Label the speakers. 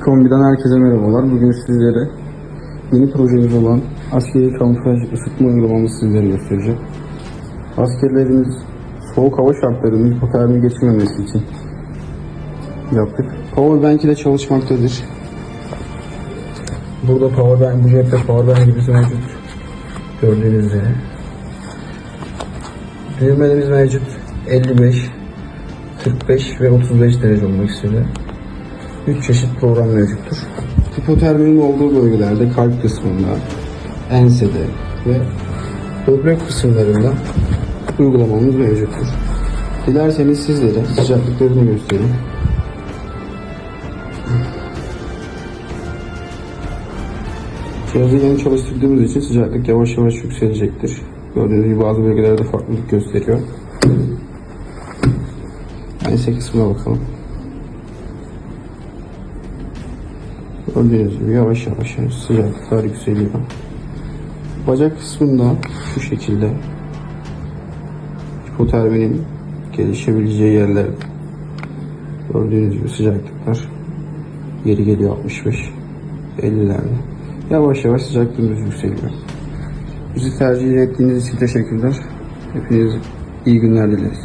Speaker 1: Kombi'den herkese merhabalar. Bugün sizlere yeni projemiz olan askeri kamuflaj ısıtma uygulamamızı sizlere göstereceğim. Askerlerimiz soğuk hava şartlarının hipotermi geçirmemesi için yaptık. Powerbank ile çalışmaktadır. Burada powerbank, bu cepte powerbank gibisi mevcut. Gördüğünüz üzere. Düğmelerimiz mevcut. 55, 45 ve 35 derece olmak üzere. 3 çeşit program mevcuttur. Hipoterminin olduğu bölgelerde kalp kısmında, ensede ve böbrek kısımlarında uygulamamız mevcuttur. Dilerseniz sizlere sıcaklıklarını göstereyim. Cihazı yeni çalıştırdığımız için sıcaklık yavaş yavaş yükselecektir. Gördüğünüz gibi bazı bölgelerde farklılık gösteriyor. Ense kısmına bakalım. Gördüğünüz gibi yavaş yavaş sıcaklıklar yükseliyor. Bacak kısmında şu şekilde hipoterminin gelişebileceği yerler gördüğünüz gibi sıcaklıklar yeri geliyor 65 50'lerde. Yavaş yavaş sıcaklığımız yükseliyor. Bizi tercih ettiğiniz için teşekkürler. Hepiniz iyi günler dileriz.